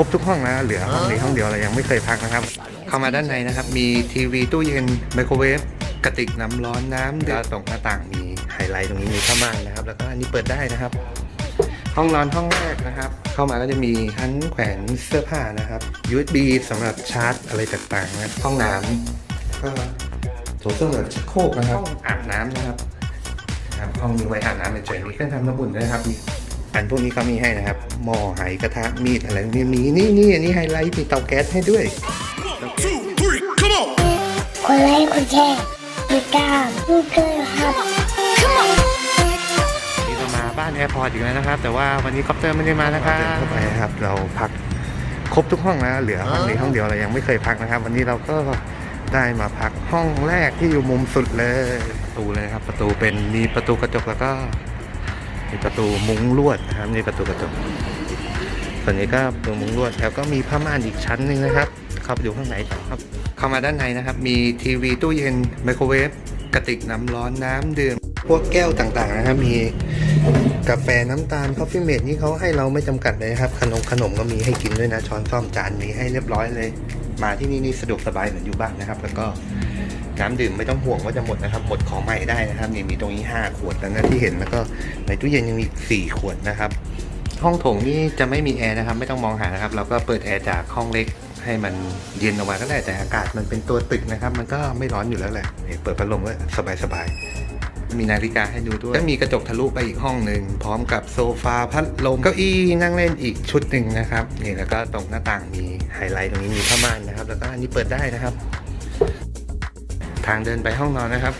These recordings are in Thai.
ครบทุกห้องนะเหลือห้องนี้ห้องเดียวเรายังไม่เคยพักนะครับ เข้ามาด้านในนะครับ มีทีวีตู้เย็นไมโครเวฟกระติกน้ำร้อนน้ำเดือดตรงหน้าต่างมีไฮไลท์ตรงนี้มีผ้าม่านนะครับ แล้วก็อันนี้เปิดได้นะครับ ห้องนอนห้องแรกนะครับ เข้ามาก็จะมีชั้นแขวนเสื้อผ้านะครับ USB สำหรับชาร์จอะไรต่างๆนะห้องน้ำก็โถส้วมแบบชักโครกนะครับห้องอาบน้ำนะครับครับห้องนี้ไว้อาบน้ำเฉยๆมีเครื่องทำน้ำอุ่นด้วยนะครับมี อันพวกนี้เขามีให้นะครับ หม้อไหกระทะมีดอะไรมีมีนี่นี่อันนี้ไฮไลท์มีเตาแก๊สให้ด้วยคนไลค์คนแชร์ติดตามลูกเกยครับนี่เรามาบ้านแอร์พอร์ตอีกแล้วนะครับ แต่ว่าวันนี้คอปเตอร์ไม่ได้มานะครับเข้าไปครับ เราพักครบทุกห้องนะเหลือห้องนี้ห้องเดียวเรายังไม่เคยพักนะครับ วันนี้เราก็ได้มาพักห้องแรกที่อยู่มุมสุดเลย ประตูเลยครับ ประตูเป็นมีประตูกระจกแล้วก็ มีประตูมุ้งลวดนะครับนี่ประตูกระจกส่วนนี้ก็ประตูมุ้งลวดแล้วก็มีผ้าม่านอีกชั้นหนึ่งนะครับ เข้าไปดูข้างในต่อครับเข้ามาด้านในนะครับ มีทีวีตู้เย็นไมโครเวฟกระติกน้ำร้อนน้ำดื่มพวกแก้วต่างๆนะครับ มีกาแฟน้ำตาลคอฟฟี่เมดนี่เขาให้เราไม่จำกัดเลยครับ ขนมขนมก็มีให้กินด้วยนะช้อนซ่อมจานมีให้เรียบร้อยเลย มาที่นี่นี่สะดวกสบายเหมือนอยู่บ้านนะครับ แล้วก็ น้ำดื่มไม่ต้องห่วงว่าจะหมดนะครับ หมดของใหม่ได้นะครับนี่มีตรงนี้ 5 ขวดแล้วนะที่เห็นแล้วก็ในตู้เย็นยังมีอีก4ขวดนะครับ ห้องโถงนี่จะไม่มีแอร์นะครับ ไม่ต้องมองหานะครับ เราก็เปิดแอร์จากห้องเล็กให้มันเย็นออกมาก็ได้แต่อากาศมันเป็นตัวตึกนะครับ มันก็ไม่ร้อนอยู่แล้วแหละเปิดพัดลมก็สบายๆมีนาฬิกาให้ดูด้วยก็มีกระจกทะลุไปอีกห้องหนึ่งพร้อมกับโซฟาพัดลมเก้าอี้นั่งเล่นอีกชุดหนึ่งนะครับนี่แล้วก็ตรงหน้าต่างมีไฮไลท์ตรงนี้มีผ้าม่านนะครับ แล้วก็อันนี้เปิดได้นะครับ ทางเดินไปห้องนอนนะครับ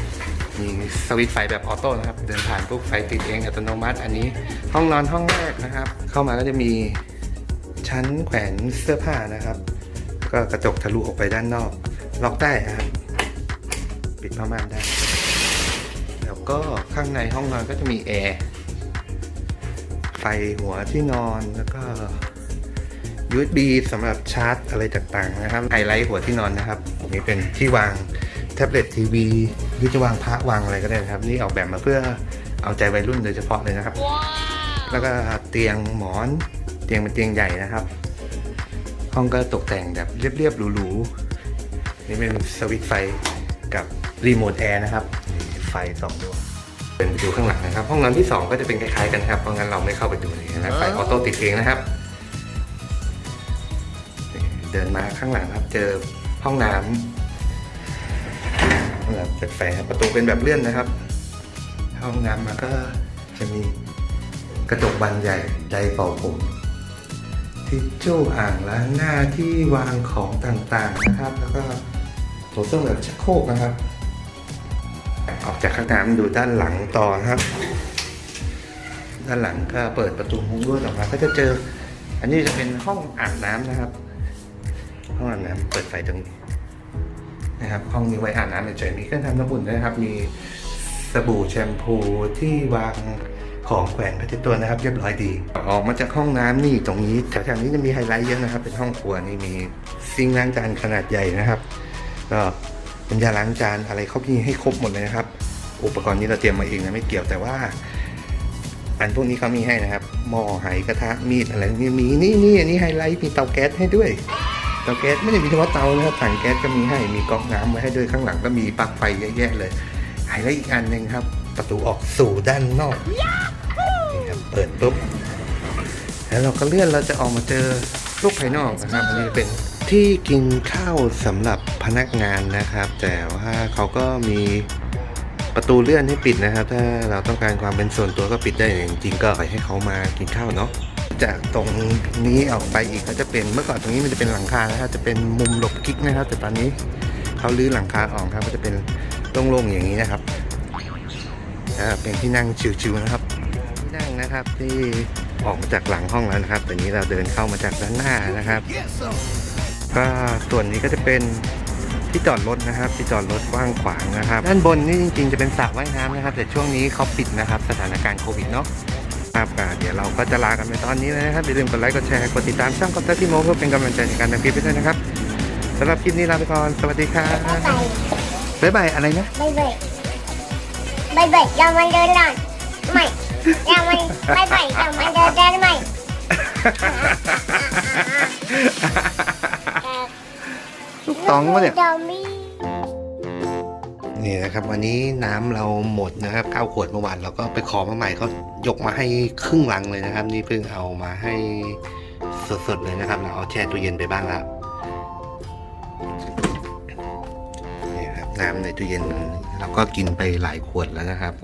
มีสวิตช์ไฟแบบออโต้นะครับ เดินผ่านปุ๊บไฟติดเองอัตโนมัติ อันนี้ห้องนอนห้องแรกนะครับ เข้ามาก็จะมีชั้นแขวนเสื้อผ้านะครับ ก็กระจกทะลุออกไปด้านนอก ล็อกได้ครับปิดผ้าม่านได้แล้วก็ข้างในห้องนอนก็จะมีแอร์ไฟหัวที่นอนแล้วก็ USB สำหรับชาร์จอะไรต่างๆนะครับไฮไลท์หัวที่นอนนะครับนี่เป็นที่วาง แท็บเล็ตทีวีหรือจะวางพระวางอะไรก็ได้นะครับ นี่ออกแบบมาเพื่อเอาใจวัยรุ่นโดยเฉพาะเลยนะครับ แล้วก็เตียงหมอนเตียงเป็นเตียงใหญ่นะครับ ห้องก็ตกแต่งแบบเรียบๆหรูๆนี่เป็นสวิตช์ไฟกับรีโมทแอร์นะครับนี่ไฟสองดวงเป็นไปดูข้างหลังนะครับ ห้องนอนที่สองก็จะเป็นคล้ายๆกันครับเพราะงั้นเราไม่เข้าไปดูเลยนะไฟออโต้ติดเองนะครับ เดินมาข้างหลังครับ เจอห้องน้ำ ห้องน้ำแปลกๆครับประตูเป็นแบบเลื่อนนะครับ ห้องน้ำมาก็จะมีกระจกบานใหญ่ไดเป่าผมทิชชู่อ่างล้างหน้าที่วางของต่างๆนะครับ แล้วก็โถส้วมแบบชักโครกนะครับ ออกจากข้างน้ำดูด้านหลังต่อครับ ด้านหลังก็เปิดประตูมุ้งลวดออกมาก็จะเจอ อันนี้จะเป็นห้องอาบน้ำนะครับ ห้องอาบน้ำเปิดไฟตรงนี้ นะครับห้องนี้ไว้อาบน้ำเฉยๆมีเครื่องทำน้ำอุ่นด้วยนะครับ มีสบู่แชมพูที่วางของแขวนพระเจ้าตัวนะครับ เรียบร้อยดีออกมาจากห้องน้ำนี่ตรงนี้แถวๆนี้จะมีไฮไลท์เยอะนะครับ เป็นห้องครัวนี่มีซิงค์ล้างจานขนาดใหญ่นะครับก็เป็นยาล้างจานอะไรเขามีให้ครบหมดเลยนะครับ อุปกรณ์นี้เราเตรียมมาเองนะไม่เกี่ยวแต่ว่า อันพวกนี้เขามีให้นะครับหม้อไหกระทะมีดอะไรนี่มีนี่นี่อันนี้ไฮไลท์มีเตาแก๊สให้ด้วย ตาแก๊สไม่ได้มีเฉพาะเตานะครับถังแก๊สก็มีให้มีก๊อกน้ำไว้ให้ด้วยข้างหลังก็มีปลั๊กไฟเยอะแยะเลยไฮไลท์อีกอันหนึ่งครับ ประตูออกสู่ด้านนอกนี่ครับเปิดปุ๊บแล้วเราก็เลื่อนเราจะออกมาเจอโลกภายนอกนะครับอันนี้เป็นที่กินข้าวสำหรับพนักงานนะครับ แต่ว่าเขาก็มีประตูเลื่อนให้ปิดนะครับ ถ้าเราต้องการความเป็นส่วนตัวก็ปิดได้จริงๆก็ปล่อยให้เขามากินข้าวเนาะ จากตรงนี้ออกไปอีกก็จะเป็นเมื่อก่อนตรงนี้มันจะเป็นหลังคานะครับจะเป็นมุมหลบกิ๊กนะครับ แต่ตอนนี้เขาลื้อหลังคาออกครับก็จะเป็นโล่งๆอย่างนี้นะครับเป็นที่นั่งชิวๆนะครับที่นั่งนะครับที่ออกจากหลังห้องแล้วนะครับแต่นี้เราเดินเข้ามาจากด้านหน้านะครับ ก็ส่วนนี้ก็จะเป็นที่จอดรถนะครับที่จอดรถกว้างขวางนะครับ ด้านบนนี่จริงๆจะเป็นสระว่ายน้ำนะครับ แต่ช่วงนี้เขาปิดนะครับ สถานการณ์โควิดเนาะ ครับอ่าเดี๋ยวเราก็จะลากันไปตอนนี้เลยนะครับอย่าลืมกดไลค์กดแชร์กดติดตามช่องคอมเตอร์ที่โมเพื่อเป็นกำลังใจในการทำคลิปไปด้วยนะครับสำหรับคลิปนี้ลาไปก่อนสวัสดีครับบ๊ายบายอะไรนะบายบายบายบายเรามาเดินหน่อยไม่เรามาบายบายเรามาเดินได้ไหมลูกต๋องวะเนี่ยดอมมี่ นี่นะครับ วันนี้น้ำเราหมดนะครับเก้าขวดเมื่อวานเราก็ไปขอมาใหม่เขายกมาให้ครึ่งลังเลยนะครับ นี่เพิ่งเอามาให้สดๆเลยนะครับเราเอาแช่ตู้เย็นไปบ้างแล้วนี่ครับน้ำในตู้เย็นเราก็กินไปหลายขวดแล้วนะครับ